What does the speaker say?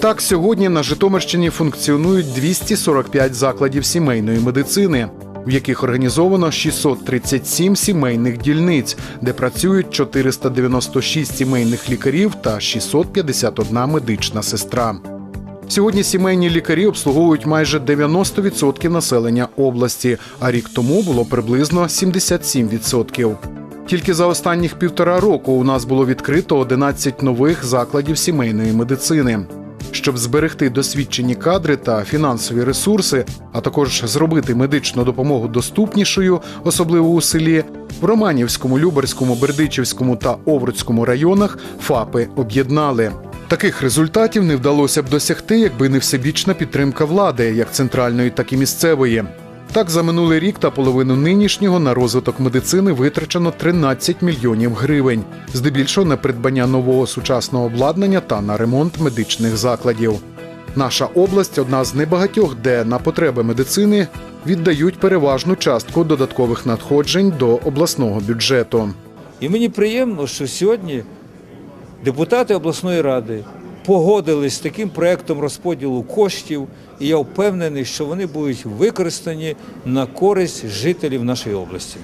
Так, сьогодні на Житомирщині функціонують 245 закладів сімейної медицини, в яких організовано 637 сімейних дільниць, де працюють 496 сімейних лікарів та 651 медична сестра. Сьогодні сімейні лікарі обслуговують майже 90% населення області, а рік тому було приблизно 77%. Тільки за останніх півтора року у нас було відкрито 11 нових закладів сімейної медицини. Щоб зберегти досвідчені кадри та фінансові ресурси, а також зробити медичну допомогу доступнішою, особливо у селі, в Романівському, Люберському, Бердичівському та Овруцькому районах ФАПи об'єднали. Таких результатів не вдалося б досягти, якби не всебічна підтримка влади, як центральної, так і місцевої. Так, за минулий рік та половину нинішнього на розвиток медицини витрачено 13 мільйонів гривень, здебільшого на придбання нового сучасного обладнання та на ремонт медичних закладів. Наша область одна з небагатьох, де на потреби медицини віддають переважну частку додаткових надходжень до обласного бюджету. І мені приємно, що сьогодні депутати обласної ради погодились з таким проектом розподілу коштів, і я впевнений, що вони будуть використані на користь жителів нашої області.